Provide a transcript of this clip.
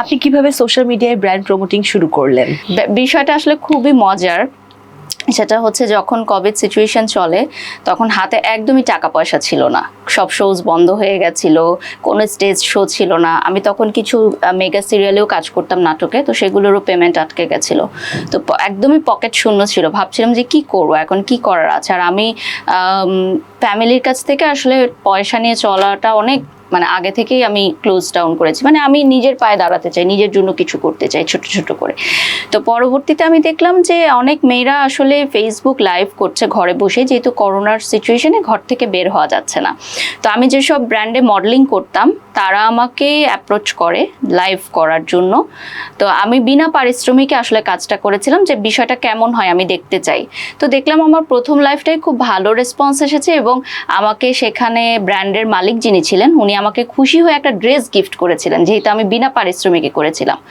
আপনি কীভাবে সোশ্যাল মিডিয়ায় ব্র্যান্ড প্রমোটিং শুরু করলেন? বিষয়টা আসলে খুবই মজার। সেটা হচ্ছে যখন কোভিড সিচুয়েশন চলে, তখন হাতে একদমই টাকা পয়সা ছিল না। সব শোজ বন্ধ হয়ে গেছিল, কোনো স্টেজ শো ছিল না। আমি তখন কিছু মেগা সিরিয়ালেও কাজ করতাম নাটকে, তো সেগুলোরও পেমেন্ট আটকে গেছিল। তো একদমই পকেট শূন্য ছিল। ভাবছিলাম যে কি করব, এখন কি করার আছে? আর আমি ফ্যামিলির কাছ থেকে আসলে পয়সা নিয়ে চলাটা অনেক মানে আগে থেকেই আমি ক্লোজ ডাউন করেছি। মানে আমি নিজের পায়ে দাঁড়াতে চাই, নিজের জন্য কিছু করতে চাই, ছোট ছোট করে। তো পরবর্তীতে আমি দেখলাম যে অনেক মেয়েরা আসলে ফেসবুক লাইভ করছে ঘরে বসে, যেহেতু করোনার সিচুয়েশনে ঘর থেকে বের হওয়া যাচ্ছে না। তো আমি যেসব ব্র্যান্ডে মডেলিং করতাম তারা আমাকে অ্যাপ্রোচ করে লাইভ করার জন্য। তো আমি বিনা পারিশ্রমিকে আসলে কাজটা করেছিলাম যে বিষয়টা কেমন হয় আমি দেখতে চাই। তো দেখলাম আমার প্রথম লাইভটাই খুব ভালো রেসপন্স এসেছে এবং আমাকে সেখানে ব্র্যান্ডের মালিক যিনি ছিলেন, উনি আমাকে খুশি হয়ে একটা ড্রেস গিফট করেছিলেন, যেহেতু আমি বিনা পারিশ্রমিকে করেছিলাম।